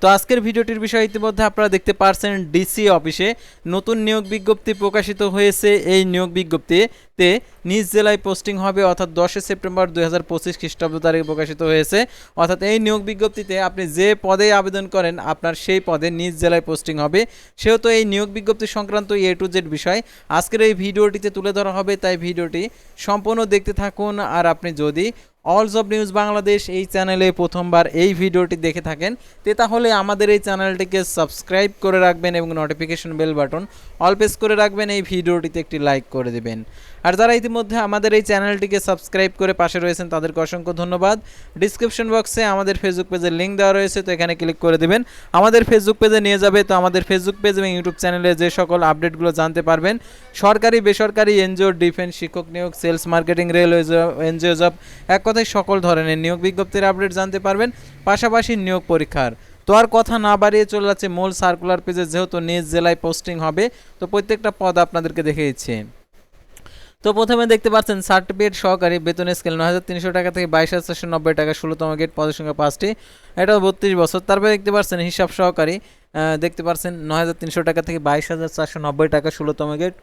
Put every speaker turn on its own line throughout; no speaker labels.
তো আজকের ভিডিওটির বিষয় ইতিমধ্যে আপনারা দেখতে পারছেন ডিসি অফিসে নতুন নিয়োগ বিজ্ঞপ্তি প্রকাশিত হয়েছে। এই নিয়োগ বিজ্ঞপ্তিতে নিজ জেলায় পোস্টিং হবে, অর্থাৎ দশই সেপ্টেম্বর দুই হাজার পঁচিশ খ্রিস্টাব্দ তারিখে প্রকাশিত হয়েছে। অর্থাৎ এই নিয়োগ বিজ্ঞপ্তিতে আপনি যে পদে আবেদন করেন, আপনার সেই পদে নিজ জেলায় পোস্টিং হবে। সেহেতু এই নিয়োগ বিজ্ঞপ্তি সংক্রান্ত এ টু জেড বিষয় আজকের এই ভিডিওটিতে তুলে ধরা হবে, তাই ভিডিওটি সম্পূর্ণ দেখতে থাকুন। আর আপনি যদি অলস অব নিউজ বাংলাদেশ এই চ্যানেলে প্রথমবার এই ভিডিওটি দেখে থাকেন। তে তাহলে আমাদের এই চ্যানেলটিকে সাবস্ক্রাইব করে রাখবেন এবং notification bell button all press করে রাখবেন। এই ভিডিওটিতে একটি লাইক করে দেবেন। আর যারা ইতিমধ্যে আমাদের এই চ্যানেলটিকে সাবস্ক্রাইব করে পাশে রয়েছেন, তাদেরকে অসংখ্য ধন্যবাদ। ডিসক্রিপশন বক্সে আমাদের ফেসবুক পেজের লিঙ্ক দেওয়া রয়েছে, তো এখানে ক্লিক করে দেবেন। আমাদের ফেসবুক পেজে নিয়ে যাবে, তো আমাদের ফেসবুক পেজ এবং ইউটিউব চ্যানেলে যে সকল আপডেটগুলো জানতে পারবেন, সরকারি, বেসরকারি, এনজিও ডিফেন্স শিক্ষক নিয়োগ sales marketing railway NGO job এক কথায় সকল ধরনের নিয়োগ বিজ্ঞপ্তির আপডেট জানতে পারবেন, পাশাপাশি নিয়োগ পরীক্ষার। তো আর কথা না বাড়িয়ে চলে যাচ্ছে মূল সার্কুলার পেজে যেহেতু নিজ জেলায় পোস্টিং হবে, তো প্রত্যেকটা পদ আপনাদেরকে দেখে দিচ্ছি। তো প্রথমে দেখতে পাচ্ছেন সার্টিফিকেট সহকারী বেতন স্কেল নয় হাজার তিনশো টাকা থেকে বাইশ হাজার চারশো নব্বই টাকা ষোলোতম গেট পদের সংখ্যা পাঁচটি। এটাও বত্রিশ বছর। তারপরে দেখতে পাচ্ছেন, হিসাব সহকারী দেখতে পাচ্ছেন, নয় হাজার তিনশো টাকা থেকে বাইশ হাজার চারশো নব্বই টাকা ষোলোতম গেট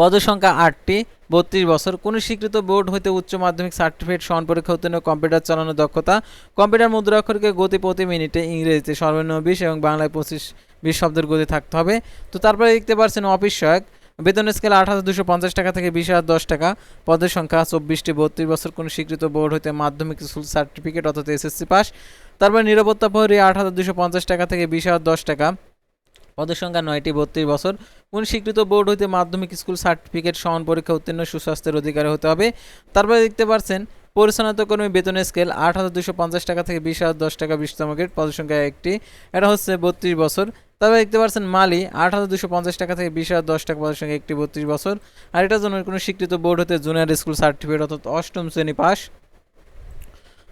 পদের সংখ্যা আটটি, বত্রিশ বছর। কোনো স্বীকৃত বোর্ড হতে উচ্চ মাধ্যমিক সার্টিফিকেট সমান পরীক্ষা উত্তীর্ণ কম্পিউটার চালানোর দক্ষতা, কম্পিউটার মুদ্রাক্ষরকে গতি প্রতি মিনিটে ইংরেজিতে সর্বনিম্ন বিশ এবং বাংলায় পঁচিশ বিশ শব্দের গতি থাকতে হবে। তো তারপরে দেখতে পাচ্ছেন অফিস সহায়ক। বেতন স্কেল আট হাজার দুশো পঞ্চাশ টাকা থেকে বিশ হাজার দশ টাকা। পদের সংখ্যা চব্বিশটি, বত্রিশ বছর। কোনো স্বীকৃত বোর্ড হতে মাধ্যমিক স্কুল সার্টিফিকেট অর্থাৎ এসএসসি পাস। তারপর নিরাপত্তা প্রহরী আট হাজার দুশো পঞ্চাশ টাকা থেকে বিশ হাজার দশ টাকা। পদের সংখ্যা নয়টি, বত্রিশ বছর। কোন স্বীকৃত বোর্ড হইতে মাধ্যমিক স্কুল সার্টিফিকেট সমান পরীক্ষা উত্তীর্ণ সুস্বাস্থ্যের অধিকারী হতে হবে। তারপরে দেখতে পাচ্ছেন পরিচালনাত কর্মী বেতনের স্কেল আট হাজার দুশো পঞ্চাশ টাকা থেকে বিশ হাজার দশ টাকা বিশতম গেট পদের সংখ্যা একটি। এটা হচ্ছে বত্রিশ বছর। তারপরে দেখতে পাচ্ছেন মালি আট হাজার দুশো পঞ্চাশ টাকা থেকে বিশ হাজার দশ টাকা, পদের সংখ্যা একটি, বত্রিশ বছর। আর এটার জন্য কোনো স্বীকৃত বোর্ড হতে জুনিয়র স্কুল সার্টিফিকেট অর্থাৎ অষ্টম শ্রেণি পাস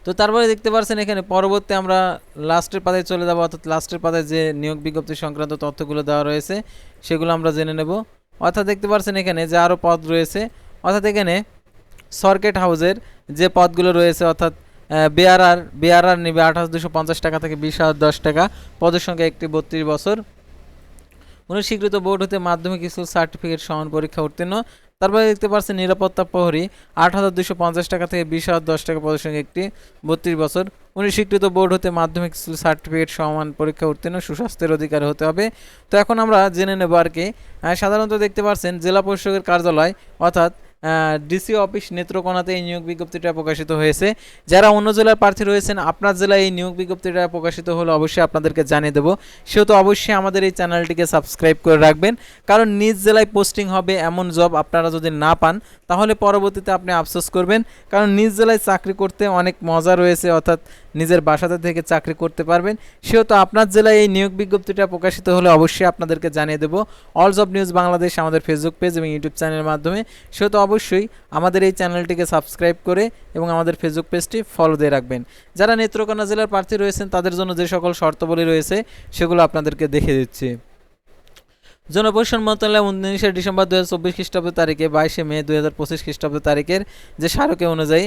তো তারপরে দেখতে পাচ্ছেন এখানে পরবর্তী আমরা লাস্টের পাতায় চলে যাব, অর্থাৎ লাস্টের পাতায় যে নিয়োগ বিজ্ঞপ্তি সংক্রান্ত তথ্যগুলো দেওয়া রয়েছে, সেগুলো আমরা জেনে নেব। অর্থাৎ দেখতে পাচ্ছেন এখানে যে আরও পদ রয়েছে, অর্থাৎ এখানে সর্কেট হাউসের যে পদগুলো রয়েছে, অর্থাৎ বিআরআর বিআরআর নেবে আঠাশ দুশো পঞ্চাশ টাকা থেকে বিশ হাজার দশ টাকা, পদের সংখ্যা একটি বত্রিশ বছর। অনুস্বীকৃত বোর্ড হতে মাধ্যমিক স্কুল সার্টিফিকেট সমান পরীক্ষা উত্তীর্ণ। তারপরে দেখতে পাচ্ছেন নিরাপত্তা প্রহরী আট হাজার দুশো পঞ্চাশ টাকা থেকে বিশ হাজার দশ টাকা সঙ্গে একটি বত্রিশ বছর। উনি স্বীকৃত বোর্ড হতে মাধ্যমিক সার্টিফিকেট সমান পরীক্ষা উত্তীর্ণ, সুস্বাস্থ্যের অধিকার হতে হবে। তো এখন আমরা জেনে নেব আর কি। সাধারণত দেখতে পাচ্ছেন জেলা পরিষদের কার্যালয়, অর্থাৎ ডিসি অফিস নেত্রকোনাতে এই নিয়োগ বিজ্ঞপ্তিটা প্রকাশিত হয়েছে। যারা অন্য জেলার প্রার্থী রয়েছেন, আপনার জেলায় এই নিয়োগ বিজ্ঞপ্তিটা প্রকাশিত হলে অবশ্যই আপনাদেরকে জানিয়ে দেবো। সেহেতু অবশ্যই আমাদের এই চ্যানেলটিকে সাবস্ক্রাইব করে রাখবেন। কারণ নিজ জেলায় পোস্টিং হবে এমন জব আপনারা যদি না পান, তাহলে পরবর্তীতে আপনি আফসোস করবেন। কারণ নিজ জেলায় চাকরি করতে অনেক মজা রয়েছে, অর্থাৎ নিজের বাসাতে থেকে চাকরি করতে পারবেন। সেহেতু আপনার জেলায় এই নিয়োগ বিজ্ঞপ্তিটা প্রকাশিত হলে অবশ্যই আপনাদেরকে জানিয়ে দেবো। অলস অব নিউজ বাংলাদেশ, আমাদের ফেসবুক পেজ এবং ইউটিউব চ্যানেলের মাধ্যমে। সেহেতু অবশ্যই আমাদের এই চ্যানেলটিকে সাবস্ক্রাইব করে এবং আমাদের ফেসবুক পেজটি ফলো দিয়ে রাখবেন। যারা নেত্রকোনা জেলার প্রার্থী রয়েছেন, তাদের জন্য যে সকল শর্তাবলী রয়েছে, সেগুলো আপনাদেরকে দেখে দিচ্ছি। জনপ্রশাসন মন্ত্রণালয় উনিশে ডিসেম্বর দু হাজার চব্বিশ খ্রিস্টাব্দ তারিখে বাইশে মে দুই হাজার পঁচিশ খ্রিস্টাব্দ তারিখের যে স্মারকে অনুযায়ী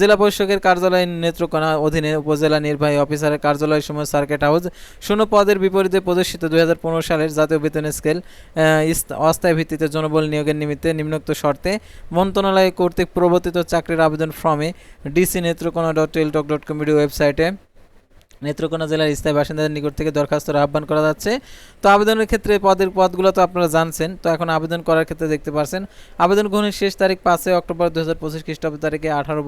জেলা পরিষদের কার্যালয় নেত্রকোনা অধীনে উপজেলা নির্বাহী অফিসারের কার্যালয় সময় সার্কেট হাউস শূন্য পদের বিপরীতে প্রদর্শিত হাজার পনেরো সালের জাতীয় বেতন স্কেল অস্থায়ী ভিত্তিতে জনবল নিয়োগের নিমিত্তে নিম্নোক্ত শর্তে মন্ত্রণালয় কর্তৃক প্রবর্তিত চাকরির আবেদন ফর্মে DC Netrokona dot Teletalk dot com BD ওয়েবসাইটে নেত্রকোনা জেলার স্থায়ী বাসিন্দাদের নিকট থেকে দরখাস্তর আহ্বান করা যাচ্ছে। তো আবেদনের ক্ষেত্রে পদের পদগুলো তো আপনারা জানছেন। তো এখন আবেদন করার ক্ষেত্রে দেখতে পারছেন, আবেদন গ্রহণের শেষ তারিখ পাঁচই অক্টোবর দু হাজার পঁচিশ খ্রিস্টাব্দ তারিখে আঠারো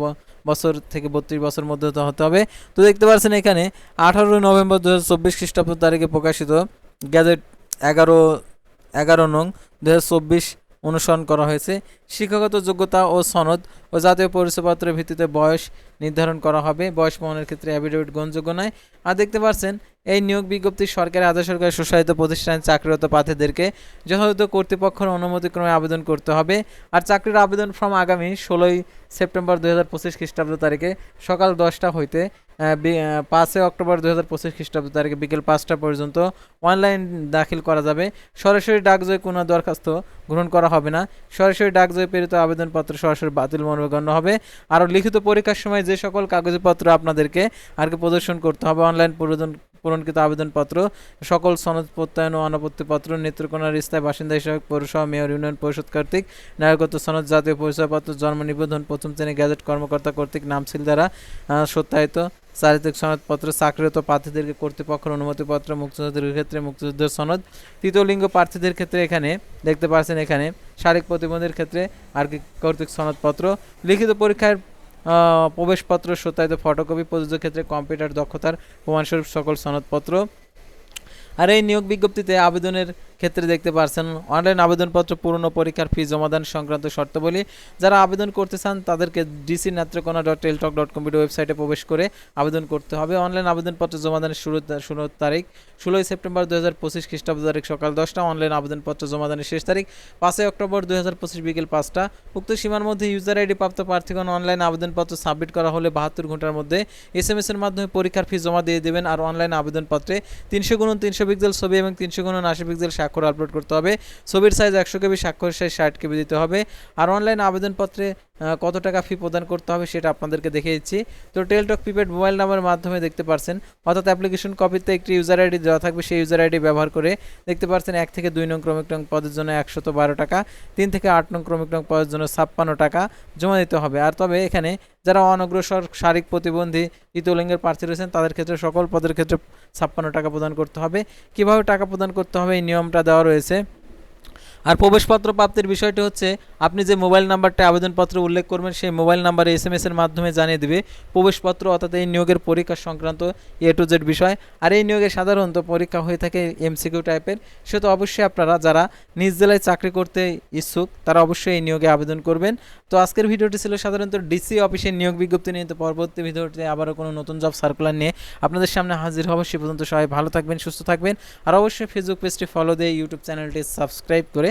বছর থেকে বত্রিশ বছর মধ্যে হতে হতে হবে। তো দেখতে পাচ্ছেন এখানে আঠারোই নভেম্বর দু হাজার চব্বিশ খ্রিস্টাব্দ তারিখে প্রকাশিত গ্যাজেট এগারো এগারো নং দু হাজার চব্বিশ অনুসরণ করা হয়েছে। শিক্ষাগত যোগ্যতা ও সনদ ও জাতীয় পরিচয়পত্রের ভিত্তিতে বয়স নির্ধারণ করা হবে। বয়স প্রমাণের ক্ষেত্রে অ্যাফিডেভিট গ্রহণযোগ্য নয়। আর দেখতে পাচ্ছেন এই নিয়োগ বিজ্ঞপ্তি সরকারি আধা সরকারি স্বশাসিত প্রতিষ্ঠানে চাকরিরত প্রার্থীদেরকে যথাযথ কর্তৃপক্ষের অনুমতিক্রমে আবেদন করতে হবে। আর চাকরির আবেদন ফর্ম আগামী ষোলোই সেপ্টেম্বর দুই হাজার পঁচিশ খ্রিস্টাব্দ তারিখে সকাল দশটা হইতে পাঁচই অক্টোবর দু হাজার পঁচিশ খ্রিস্টাব্দ তারিখে বিকেল পাঁচটা পর্যন্ত অনলাইন দাখিল করা যাবে। সরাসরি ডাকজয় কোনো দরখাস্ত গ্রহণ করা হবে না। সরাসরি ডাকজয় প্রেরিত আবেদনপত্র সরাসরি বাতিল মনে গণ্য হবে। আর লিখিত পরীক্ষার সময় যে সকল কাগজপত্র আপনাদেরকে আর কি প্রদর্শন করতে হবে, অনলাইন প্রয়োজন পূরণকৃত আবেদনপত্র, সকল সনদ প্রত্যয়ন ও অনাপত্তিপত্র, নেত্রকোনার স্থায়ী বাসিন্দা হিসাবে পৌরসভা, মেয়র ইউনিয়ন, পরিষদ কর্তৃক, নাগরিকত্ব সনদ, জাতীয় পরিচয়পত্র, জন্ম নিবন্ধন, প্রথম শ্রেণি গ্যাজেট কর্মকর্তা কর্তৃক নামছিল দ্বারা সত্যায়িত চারিত্রিক সনদপত্র, চাকরিরত প্রার্থীদেরকে কর্তৃপক্ষের অনুমতিপত্র, মুক্তিযোদ্ধাদের ক্ষেত্রে মুক্তিযুদ্ধের সনদ, তৃতীয় লিঙ্গ প্রার্থীদের ক্ষেত্রে এখানে, দেখতে পাচ্ছেন এখানে, শারীরিক প্রতিবন্ধীর ক্ষেত্রে আর কি কর্তৃক সনদপত্র, লিখিত পরীক্ষার প্রবেশপত্র, সত্যায়িত ফটোকপি, প্রযোজ্য ক্ষেত্রে কম্পিউটার দক্ষতার প্রমাণস্বরূপ সকল সনদপত্র। আর এই নিয়োগ বিজ্ঞপ্তিতে আবেদনের ক্ষেত্রে দেখতে পারছেন অনলাইন আবেদনপত্র পূরণ পরীক্ষার ফি জমাদান সংক্রান্ত শর্তাবলী। যারা আবেদন করতে চান, তাদেরকে DC Netrokona dot Teletalk dot computer ওয়েবসাইটে প্রবেশ করে আবেদন করতে হবে। অনলাইন আবেদনপত্র জমাদানের শুরু শুরু তারিখ ষোলোই সেপ্টেম্বর দু হাজার পঁচিশ খ্রিস্টাব্দ তারিখ সকাল দশটা। অনলাইন আবেদনপত্র জমাদানের শেষ তারিখ পাঁচই অক্টোবর দুই হাজার পঁচিশ বিকেল পাঁচটা। উক্ত সীমার মধ্যে ইউজার আইডি প্রাপ্ত প্রার্থীগণ অনলাইন আবেদনপত্র সাবমিট করা হলে বাহাত্তর ঘণ্টার মধ্যে এস এম এস এর মাধ্যমে পরীক্ষার ফি জমা দিয়ে দেবেন। আর অনলাইন আবেদনপত্রে তিনশো গুণন তিনশো পিক্সেল ছবি এবং তিনশো গুণন আশি পিক্সেল স্বাক্ষর আপলোড করতে হবে। ছবির সাইজ একশো কেবি, স্বাক্ষর সাইজ ষাট কেবি দিতে হবে। আর অনলাইন আবেদনপত্রে কত টাকা ফি প্রদান করতে হবে সেটা আপনাদেরকে দেখে দিচ্ছি। তো টেলটক প্রিপেড মোবাইল নাম্বারের মাধ্যমে দেখতে পারছেন। অর্থাৎ অ্যাপ্লিকেশন কপিতে একটি ইউজার আইডি দেওয়া থাকবে। সেই ইউজার আইডি ব্যবহার করে দেখতে পাচ্ছেন এক থেকে দুই নং ক্রমিক নং পদের জন্য একশত বারো টাকা, তিন থেকে আট নং ক্রমিক নং পদের জন্য ছাপ্পান্ন টাকা জমা দিতে হবে। আর তবে এখানে যারা অনগ্রসর শারীরিক প্রতিবন্ধী তৃতীয় লিঙ্গের প্রার্থী রয়েছেন, তাদের ক্ষেত্রে সকল পদের ক্ষেত্রে ছাপ্পান্ন টাকা প্রদান করতে হবে। কীভাবে টাকা প্রদান করতে হবে এই নিয়মটা দেওয়া রয়েছে। আর প্রবেশপত্র প্রাপ্তির বিষয়টি হচ্ছে, আপনি যে মোবাইল নাম্বারটা আবেদনপত্রে উল্লেখ করবেন, সেই মোবাইল নাম্বারে এস এম এর মাধ্যমে জানিয়ে দেবে প্রবেশপত্র, অর্থাৎ এই নিয়োগের পরীক্ষা সংক্রান্ত এ টু জেড বিষয়। আর এই নিয়োগে সাধারণত পরীক্ষা হয়ে থাকে এমসিকিউ টাইপের সে তো অবশ্যই আপনারা যারা নিজ জেলায় চাকরি করতে ইচ্ছুক, তারা অবশ্যই এই নিয়োগে আবেদন করবেন। তো আজকের ভিডিওটি ছিল সাধারণত ডিসি অফিসের নিয়োগ বিজ্ঞপ্তি নিয়ে। তো পরবর্তী ভিডিওতে আবারও কোনো নতুন জব সার্কুলার নিয়ে আপনাদের সামনে হাজির হব। সে পর্যন্ত সবাই ভালো থাকবেন, সুস্থ থাকবেন। আর অবশ্যই ফেসবুক পেজটি ফলো দিয়ে ইউটিউব চ্যানেলটি সাবস্ক্রাইব করে